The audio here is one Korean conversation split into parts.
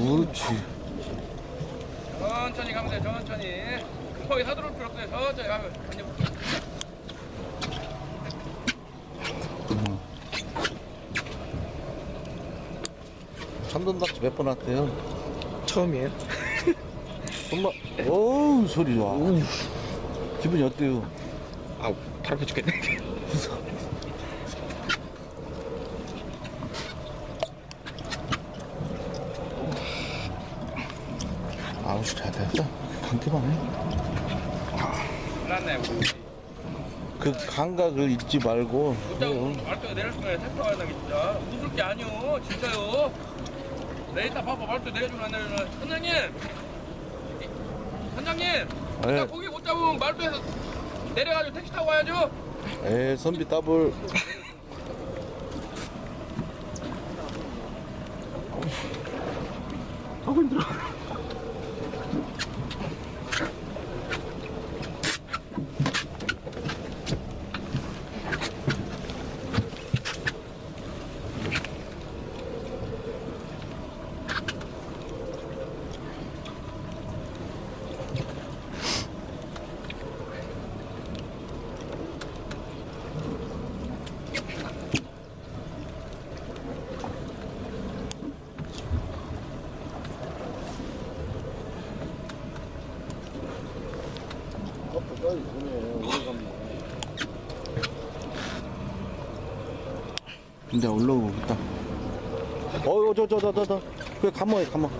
그렇지. 천천히 가면 돼, 천천히. 거기 서두를 필요 없어요. 천천히 가면. 돼. 참돔낚시 몇번 왔대요? 처음이에요? 엄마, 어우, 소리 좋아. 기분이 어때요? 아, 팔 아파 죽겠네. 아우, 잘 됐다. 감기만 해. 났네, 우리. 그 감각을 잊지 말고. 말투가 내릴 순간에 택도 가야 진짜. 웃을 게 아니오, 진짜요. 내 이따 봐봐, 말투 내려주나 안 내려주나. 선장님! 선장님! 네. 나 고기 못 잡으면 말투에서 내려가지고 택시 타고 와야죠. 에, 선비 더블. 하고 힘들어. 근데 올라오고 있다. 어유, 저, 저, 저, 저, 저. 그래, 가만히, 가만.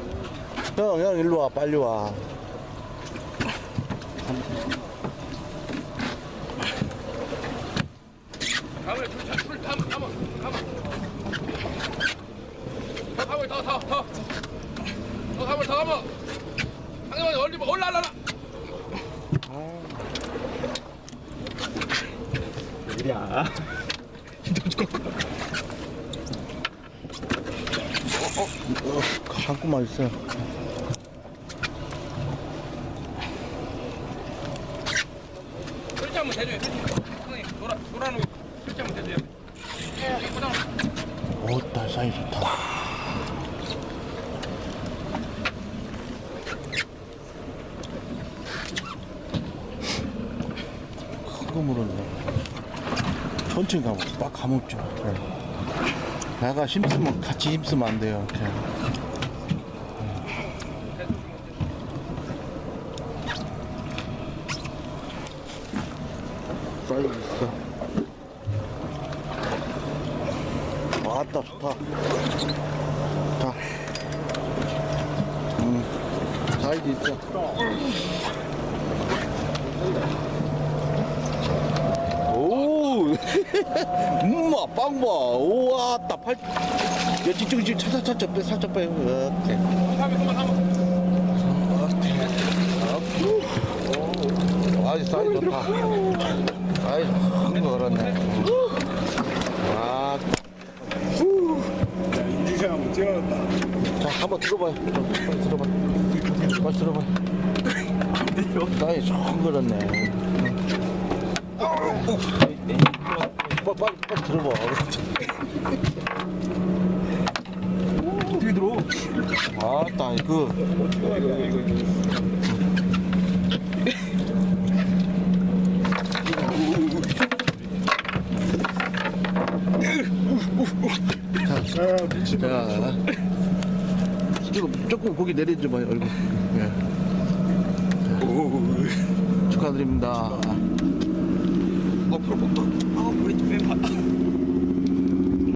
형, 형, 일로 와, 빨리 와. 줄, 줄, 줄, 담아, 담아, 담아. 더 담아, 더, 더, 더. 더 담아, 더 담아. 상대방이 올리면 올라라라. 야. 어, 한국만 있어요. 설치 한번 대줘요. 선생님, 노라, 노라는 설치 한번 대줘요. 예, 예쁘다. 오, 딸 사이 좋다. 큰거 물었네. 천천히 가면 막 감없죠. 네. 내가 힘쓰면 같이 힘쓰면 안 돼요. 이렇게. 왔다 좋다 자 음, 사이즈 있어 오 음마 빵봐 오와따 팔 야, 뒤쪽 뒤쪽 차차 차차 빼 살짝 빼 이렇게 담아, 담아, 담아. 아이 사이즈 좋다 아이 큰거 걸었네 아 인증샷 한번 찍어놨다. 자, 한번 들어봐요. 빨리 들어봐. 빨리 들어봐. 나이 좀 그렇네. 빨리, 빨리, 빨리 들어봐. 어떻게 들어? 아따, 그, 이거, 이거, 이거, 이거. 아, 미친. 자, 지금 조금 고기 내려줘봐요, 얼굴. 예. 축하드립니다. 앞으로 본다. 没跑。